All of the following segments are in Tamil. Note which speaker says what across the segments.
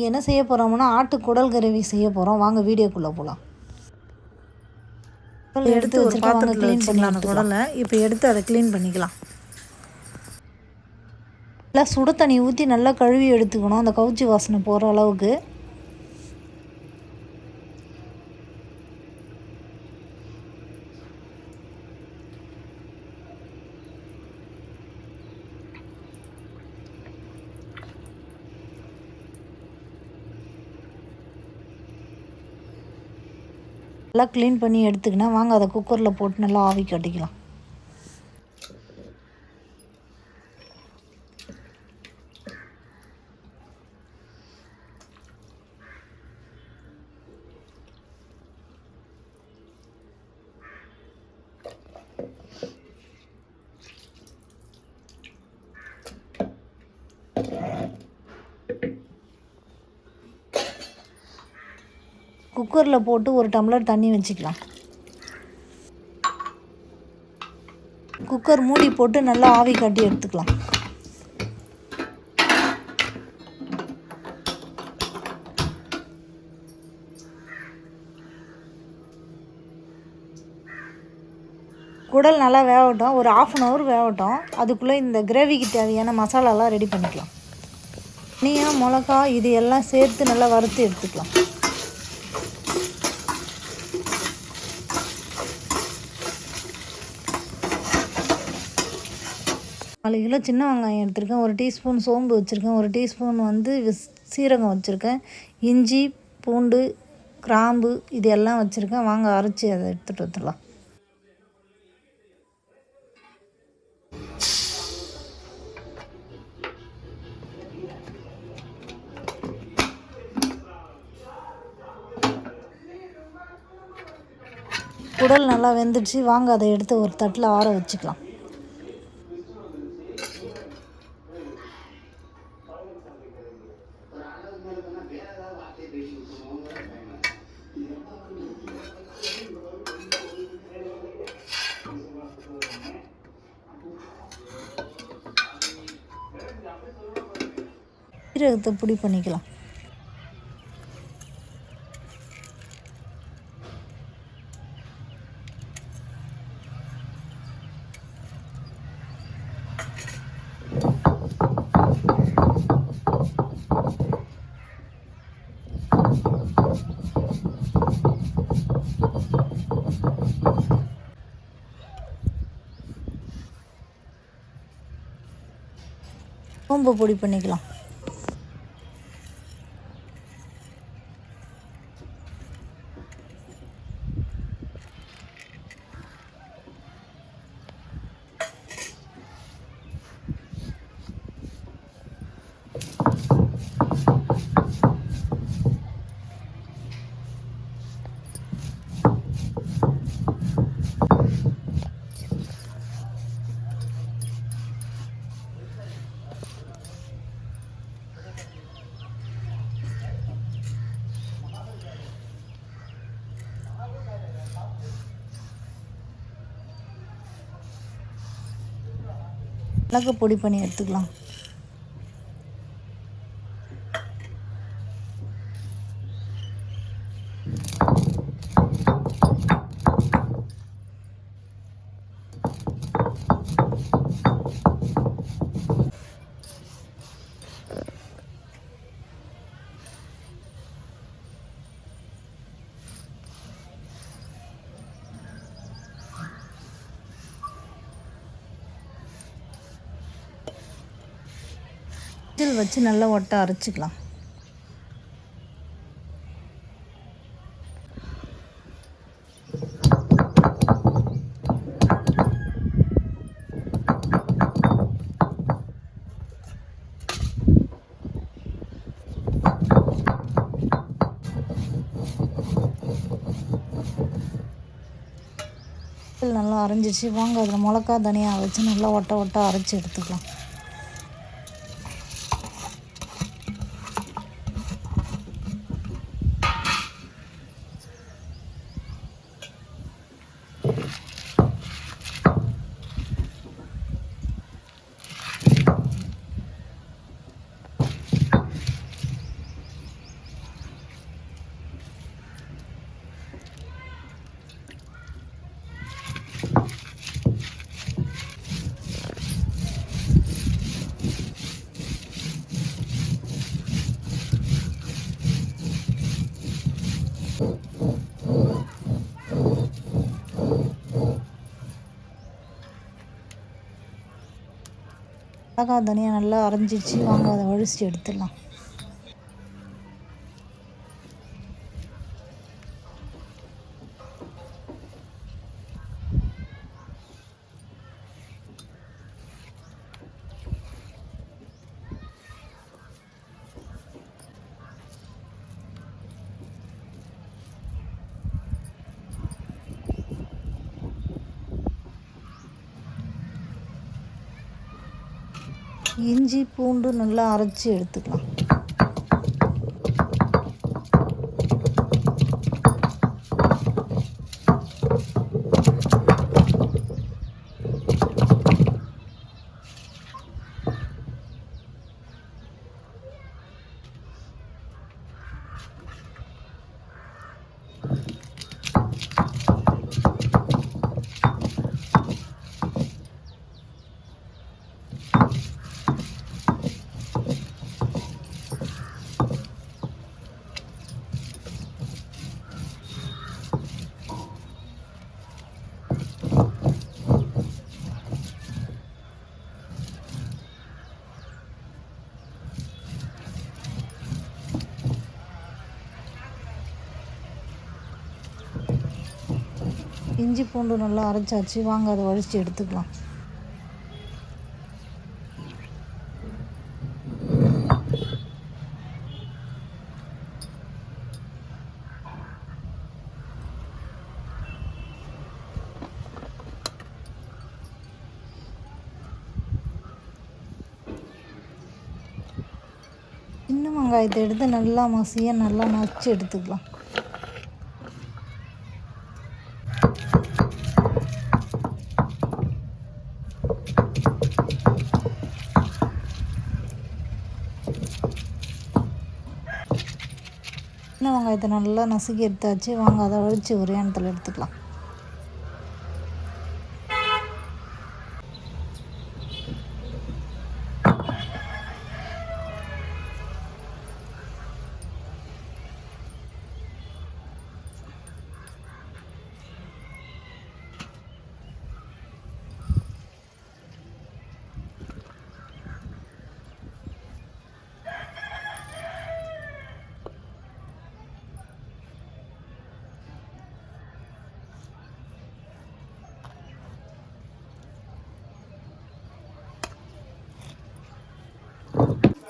Speaker 1: இன்றைக்கி என்ன செய்ய போகிறோம்னா ஆட்டு குடல் கருவி செய்ய போகிறோம் வாங்க வீடியோக்குள்ளே போகலாம் எடுத்து
Speaker 2: ஒரு பாத்திரத்தில்
Speaker 1: க்ளீன் பண்ணி
Speaker 2: வச்சுக்கலாம் அந்த குடலை. இப்போ எடுத்து அதை க்ளீன் பண்ணிக்கலாம்.
Speaker 1: நல்லா சுடு தண்ணி ஊற்றி நல்லா கழுவி எடுத்துக்கணும். அந்த கவுச்சி வாசனை போகிற அளவுக்கு. நல்லா க்ளீன் பண்ணி எடுத்துக்கினா வாங்க அதை குக்கரில் போட்டு நல்லா ஆவி கட்டிக்கலாம். குக்கரில் போட்டு ஒரு டம்ளர் தண்ணி வச்சுக்கலாம். குக்கர் மூடி போட்டு நல்லா ஆவி காட்டி எடுத்துக்கலாம். குடல் நல்லா வேகட்டும் ஒரு ஆஃப் அன் ஹவர் வேகட்டும் அதுக்குள்ளே இந்த கிரேவிக்கு தேவையான மசாலாலாம் ரெடி பண்ணிக்கலாம். தனியாக மிளகா இது எல்லாம் சேர்த்து நல்லா வறுத்து எடுத்துக்கலாம். நாலு கிலோ சின்ன வெங்காயம் எடுத்திருக்கேன். ஒரு டீஸ்பூன் சோம்பு வச்சுருக்கேன். ஒரு டீஸ்பூன் வந்து விஸ் சீரகம் வச்சுருக்கேன். இஞ்சி பூண்டு கிராம்பு இது எல்லாம் வச்சுருக்கேன். வாங்க அரைச்சி அதை எடுத்துகிட்டு வந்துடலாம். குடல் நல்லா வெந்துடுச்சு. வாங்க அதை எடுத்து ஒரு தட்டில் ஆற வச்சுக்கலாம். சீரகத்தை பொடி பண்ணிக்கலாம். சோம்பு பொடி பண்ணிக்கலாம். மிளகு பொடி பண்ணி எடுத்துக்கலாம். வச்சு நல்லா ஒட்ட அரைச்சிக்கலாம். நல்லா அரைஞ்சிச்சு. வாங்க அதில் மிளகா தனியாக வச்சு நல்லா ஒட்ட ஒட்ட அரைச்சி எடுத்துக்கலாம். மிளகா தனியாக நல்லா அரைஞ்சிச்சு வாங்க அதை வழிச்சு எடுத்துடலாம். இஞ்சி பூண்டு நல்லா அரைச்சி எடுத்துக்கலாம். இஞ்சி பூண்டு நல்லா அரைச்சாச்சு. வாங்க அதை வழித்து எடுத்துக்கலாம். சின்ன வெங்காயத்தை எடுத்து நல்லா மசிய நல்லா நச்சு எடுத்துக்கலாம். சின்ன இதை நல்லா நசுக்கி எடுத்தாச்சு. வாங்க அதை வழித்து ஒரு ஏனத்தில் எடுத்துக்கலாம்.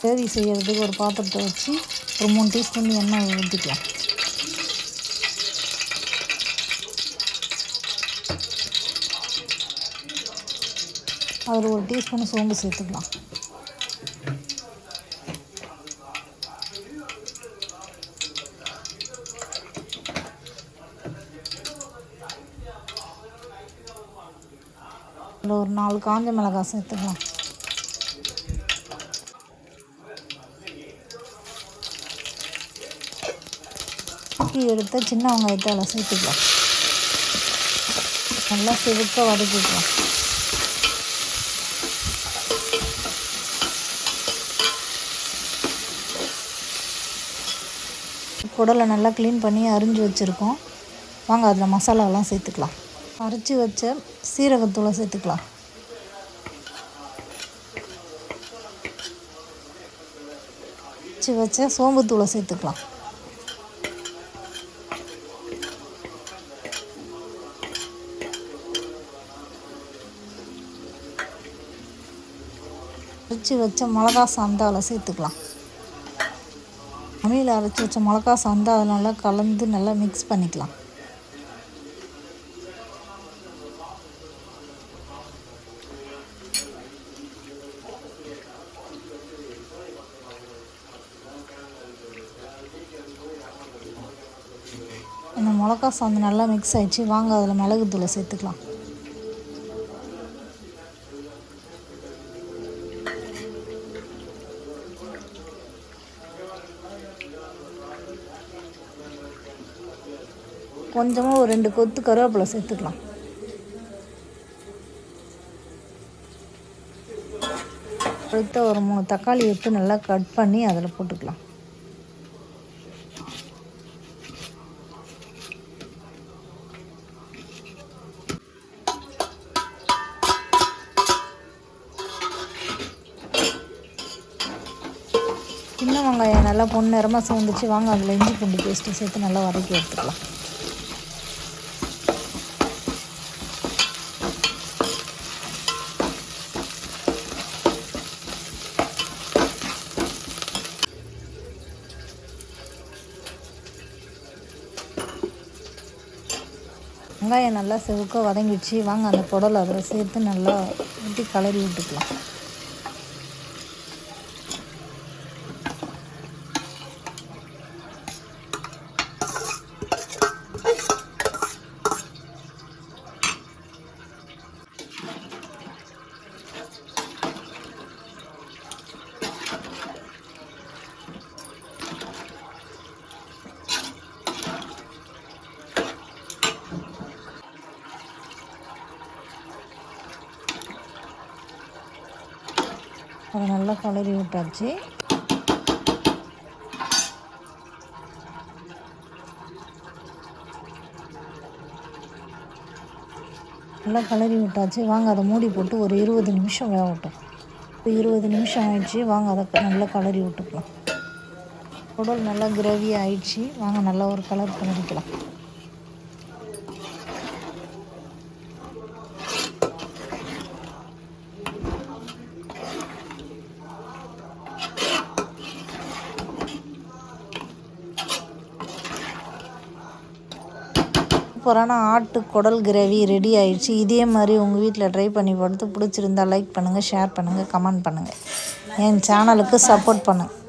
Speaker 1: கிரேவி செய்கிறதுக்கு ஒரு பாத்திரத்தை வச்சு ஒரு மூணு டீஸ்பூன் எண்ணெய் ஊற்றிக்கலாம் அதில் ஒரு டீஸ்பூன் சோம்பு சேர்த்துக்கலாம். அதில் ஒரு நாலு காஞ்ச மிளகாய் சேர்த்துக்கலாம். வதக்கி எடுத்த சின்ன வெங்காயத்தை அதில் சேர்த்துக்கலாம். நல்லா சிவக்க வதக்கிக்கலாம். குடலை நல்லா க்ளீன் பண்ணி அரிஞ்சு வச்சுருக்கோம். வாங்க அதில் மசாலாலாம் சேர்த்துக்கலாம். அரைச்சி வச்ச சீரகத்தூளை சேர்த்துக்கலாம். அரைச்சி வச்ச சோம்புத்தூளை சேர்த்துக்கலாம். அரைச்சி வச்ச மிளகா சாந்தாவில் சேர்த்துக்கலாம். அம்மியில் அரைச்சி வச்ச மிளகா சந்தா அதை நல்லா கலந்து நல்லா மிக்ஸ் பண்ணிக்கலாம். இந்த மிளகா சாந்து நல்லா மிக்ஸ் ஆயிடுச்சு. வாங்க அதில் மிளகுத்தூளை சேர்த்துக்கலாம். கொஞ்சமாக ஒரு ரெண்டு கொத்து கருவேப்பிலை சேர்த்துக்கலாம். அடுத்த ஒரு மூணு தக்காளி எடுத்து நல்லா கட் பண்ணி அதில் போட்டுக்கலாம். சின்ன வெங்காயம் நல்லா பொண்ணு பொன்னிறமாக சவுந்துச்சு வாங்க அதில் இஞ்சி பூண்டு பேஸ்ட்டு சேர்த்து நல்லா வதக்கி எடுத்துக்கலாம். வெங்காயம் நல்லா செவுக்க வதங்கிடுச்சு. வாங்க அந்த புடலை அதில் சேர்த்து நல்லா ஊற்றி கலரி விட்டுக்கலாம். அதை நல்லா கலரி விட்டாச்சு. நல்லா கலரி விட்டாச்சு. வாங்க அதை மூடி போட்டு ஒரு இருபது நிமிஷம் வேகட்டும் இப்போ இருபது நிமிஷம் ஆயிடுச்சு. வாங்க அதை நல்லா கலரி விட்டுக்கலாம். உடல் நல்லா கிரேவி ஆயிடுச்சு வாங்க நல்லா ஒரு கலர் கலரிக்கலாம் சூப்பரான ஆட்டு குடல் கிரேவி ரெடி ஆயிடுச்சு. இதே மாதிரி உங்கள் வீட்டில் ட்ரை பண்ணி பார்த்து பிடிச்சிருந்தா லைக் பண்ணுங்கள் ஷேர் பண்ணுங்கள் கமெண்ட் பண்ணுங்கள் என் சேனலுக்கு சப்போர்ட் பண்ணுங்கள்